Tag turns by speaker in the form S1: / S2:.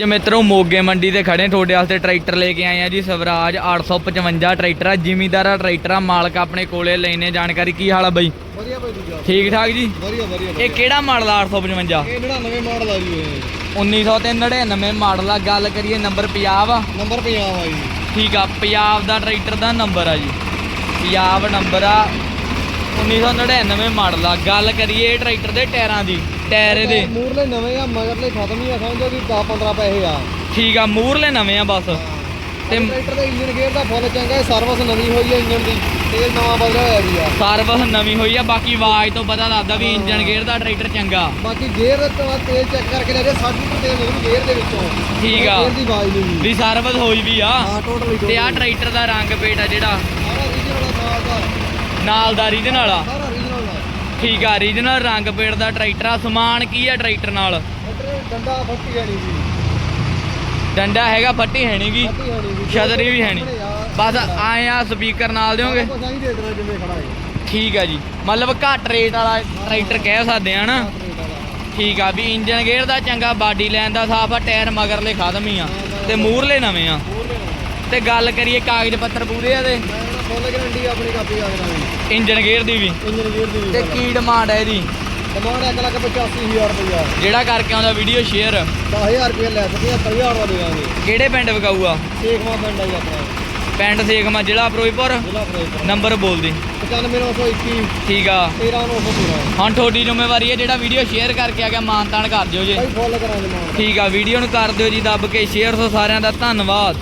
S1: ਜੇ ਮਿੱਤਰੋ ਮੋਗੇ ਮੰਡੀ ਤੇ ਖੜੇ ਤੁਹਾਡੇ ਵਾਸਤੇ ਟਰੈਕਟਰ ਲੈ ਕੇ ਆਏ ਆ ਜੀ ਸਵਰਾਜ 855 ਟਰੈਕਟਰ ਆ। ਜ਼ਿਮੀਦਾਰਾ ਟਰੈਕਟਰ ਆ ਮਾਲਕ ਆਪਣੇ ਕੋਲੇ ਲੈਨੇ ਜਾਣਕਾਰੀ ਕੀ ਹਾਲ ਆ ਬਈ?
S2: ਵਧੀਆ ਦੂਜਾ
S1: ਠੀਕ ਠਾਕ ਜੀ?
S2: ਵਧੀਆ ਵਧੀਆ
S1: ਇਹ ਕਿਹੜਾ ਮਾਡਲ ਆ 855
S2: ਇਹ 99 ਮਾਡਲ ਆ ਜੀ ਇਹ।
S1: 1999 ਮਾਡਲ ਆ। ਗੱਲ ਕਰੀਏ ਨੰਬਰ 50 ਆ
S2: ਨੰਬਰ 50 ਆ ਜੀ।
S1: ਠੀਕ ਆ ਪੰਜਾਬ ਦਾ ਟਰੈਕਟਰ ਦਾ ਨੰਬਰ ਆ ਜੀ। ਪੰਜਾਬ ਨੰਬਰ ਆ 1999 ਮਾਡਲ ਆ। ਗੱਲ ਕਰੀਏ ਟਰੈਕਟਰ ਦੇ ਟਾਇਰਾਂ ਦੀ। ਟਾਇਰ ਇਹਦੇ।
S2: ਮੂਰਲੇ ਨਵੇਂ ਆ ਮਗਰਲੇ ਖਤਮ ਹੀ ਆ ਸਮਝੋ ਕਿ 10 15 ਪੈਸੇ ਆ।
S1: ਠੀਕ ਆ ਮੂਰਲੇ ਨਵੇਂ ਆ ਬਸ।
S2: ਤੇ ਟਰੈਕਟਰ ਦਾ ਇੰਜਨ ਗੇਅਰ ਦਾ ਫੁੱਲ ਚੰਗਾ ਹੈ ਸਰਵਿਸ ਨਵੀਂ ਹੋਈ ਹੈ ਇੰਜਨ ਦੀ ਤੇਲ ਨਵਾਂ ਬਦਲਿਆ ਹੋਇਆ ਵੀ ਆ।
S1: ਸਰਵਿਸ ਨਵੀਂ ਹੋਈ ਆ ਬਾਕੀ ਆਵਾਜ਼ ਤੋਂ ਪਤਾ ਲੱਗਦਾ ਵੀ ਇੰਜਨ ਗੇਅਰ ਦਾ ਟਰੈਕਟਰ ਚੰਗਾ।
S2: ਬਾਕੀ ਗੇਅਰ ਤੋਂ ਤੇਲ ਚੈੱਕ ਕਰਕੇ ਲੈ ਜੇ 60 ਲੀਟਰ ਤੇਲ ਨਿਕਲੂ ਗੇਅਰ ਦੇ ਵਿੱਚੋਂ।
S1: ਠੀਕ ਆ।
S2: ਗੇਅਰ ਦੀ ਆਵਾਜ਼ ਨਹੀਂ
S1: ਵੀ ਸਰਵਿਸ ਹੋਈ ਵੀ ਆ।
S2: ਹਾਂ ਟੋਟਲੀ
S1: ਤੇ ਆ ਟਰੈਕਟਰ ਦਾ ਰੰਗ ਪੇਟ ਆ ਜਿਹੜਾ।
S2: ਦਾ।
S1: ਨਾਲ ਦਾ ਰੀਜਨਲ
S2: ਦਾ
S1: ਠੀਕ ਆ ਰੀਜਨਲ ਰੰਗ ਪੇਟ ਦਾ ਟਰੈਕਟਰ ਆ। ਸਮਾਨ ਕੀ ਆ ਟਰੈਕਟਰ ਨਾਲ?
S2: ਡੰਡਾ ਫੱਟੀ
S1: ਡੰਡਾ ਹੈਗਾ ਹੈ ਨੀ ਗੀ।
S2: ਫੱਟੀ ਜਾਣੀ ਸੀ
S1: ਛਤਰੀ ਵੀ ਹੈ ਨੀ। ਬਸ ਆਏ ਆ ਸਪੀਕਰ ਨਾਲ ਦਿਓਗੇ? ਠੀਕ ਆ ਜੀ। ਮਤਲਬ ਘੱਟ ਰੇਟ ਵਾਲਾ ਟਰੈਕਟਰ ਕਹਿ ਸਕਦੇ ਆ ਨਾ। ਠੀਕ ਆ ਵੀ ਇੰਜਨ ਗੇਅਰ ਦਾ ਚੰਗਾ ਬਾਡੀ ਲੈਣ ਦਾ ਸਾਫ਼ ਆ ਟਾਇਰ ਮਗਰਲੇ ਖਤਮ ਹੀ ਆ। ਤੇ ਮੂਰਲੇ ਨਵੇਂ ਆ। ਤੇ ਗੱਲ ਕਰੀਏ ਕਾਗਜ਼ ਪੱਤਰ ਪੂਰੇ ਆ ਦੇ?
S2: ਫੁੱਲ ਗਰੰਟੀ ਆਪਣੀ ਕਾਪੀ ਆ ਦੇਣਾ
S1: ਇੰਜਨ ਗੇਅਰ ਦੀ ਵੀ।
S2: ਇੰਜਨ ਗੇਅਰ ਦੀ
S1: ਤੇ ਕੀ ਡਿਮਾਂਡ ਹੈ ਇਹਦੀ?
S2: ਡਿਮਾਂਡ 1 ਲੱਖ 85000 ਰੁਪਇਆ
S1: ਜਿਹੜਾ ਕਰਕੇ ਆਉਂਦਾ ਵੀਡੀਓ ਸ਼ੇਅਰ
S2: 10000 ਰੁਪਇਆ ਲੈ ਸਕਦੇ 70000 ਦਾ ਦੇਵਾਂਗੇ
S1: ਕਿਹੜੇ ਪਿੰਡ ਵਿਕਾਊਗਾ?
S2: ਸੇਖਵਾ ਪਿੰਡ ਆ ਜੀ ਆਪਣਾ।
S1: ਪਿੰਡ ਸੇਖਮਾ ਜ਼ਿਲ੍ਹਾ ਫਿਰੋਜ਼ਪੁਰ?
S2: ਜ਼ਿਲ੍ਹਾ ਫਿਰੋਜ਼ਪੁਰ।
S1: ਨੰਬਰ ਬੋਲ ਦੀ।
S2: 95921
S1: ਠੀਕ ਆ।
S2: 13913
S1: ਹੁਣ ਤੁਹਾਡੀ ਜ਼ਿੰਮੇਵਾਰੀ ਹੈ ਜਿਹੜਾ ਵੀਡੀਓ ਸ਼ੇਅਰ ਕਰਕੇ ਆ ਗਿਆ ਮਾਨਤਾਨ ਕਰ ਦਿਓ ਜੀ।
S2: ਭਾਈ ਫੁੱਲ ਕਰਾਂਗੇ ਮਾਨ।
S1: ਠੀਕ ਆ ਵੀਡੀਓ ਨੂੰ ਕਰ ਦਿਓ ਜੀ ਦੱਬ ਕੇ ਸ਼ੇਅਰ ਸੋ ਸਾਰਿਆਂ ਦਾ ਧੰਨਵਾਦ।